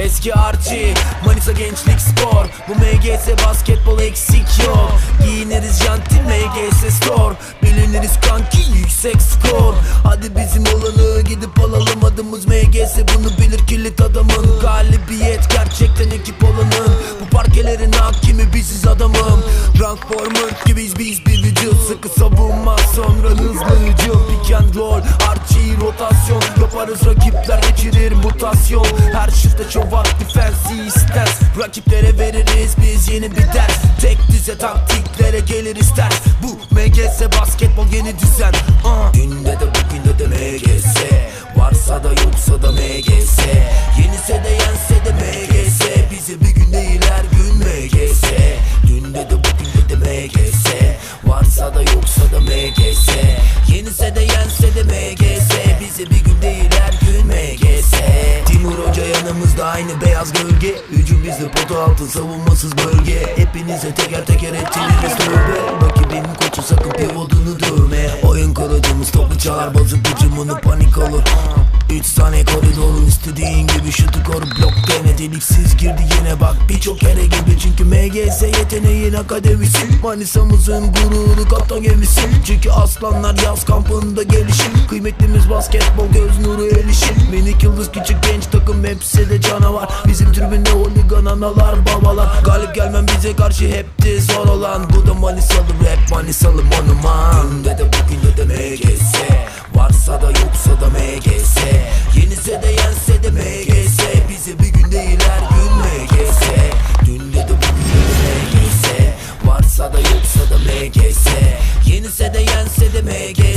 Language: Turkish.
Eski Archie Manisa Gençlik Spor. Bu MGS basketbol eksik yok. Giyiniriz janti MGS Store. Biliniriz kanki yüksek skor. Hadi bizim olanı gidip alalım adımız MGS Bunu bilir kilit adamın. Galibiyet gerçekten ekip olanın. Bu parkelerin hakimi biziz adamım. Rank Foreman gibiyiz biz bir vücut. Sıkı savunma sonra hızlı hücum. Pick and roll mutasyon Her shift'te çok defensive stance. Rakiplere veririz biz yeni bir ders. Tek düze taktiklere geliriz ters Bu MGS basketbol yeni düzen. Uh. Dünde de bugünde de MGS Varsa da yoksa da MGS Yenise de yense de MGS Bize bir gün değil her gün MGS Dünde de bugünde de MGS Varsa da yoksa da MGS Yenise yanımızda aynı beyaz gölge. Hücum bizde potu altı savunmasız bölge. Hepinize teker teker ettiririz tövbe. Rakibin koçu sakın pivotunu dövme. Oyun kuracımız topu çalar bazı hücumunu panik olur. 3 saniye koridorun istediğin gibi şutu koru. Blok dene Deliksiz girdi yine bak. Birçok kere gibi Çünkü MGS yeteneğin akademisi. Manisa'mızın gururu kaptan gemisi. Çünkü aslanlar yaz kampında gelişim Kıymetlimiz basketbol göz nuru erişim Minik yıldız küçük hepsi de canavar. Bizim tribünde holigan analar babalar. Galip gelmem bize karşı hepti zor olan. Bu da Manisalı rap Manisalı monuman Dün de de bugün de MGS Varsa da yoksa da MGS Yenise de yense de MGS Bize bir gün değil her gün MGS Dün de de bugün de MGS Varsa da yoksa da MGS Yenise de yense de MGS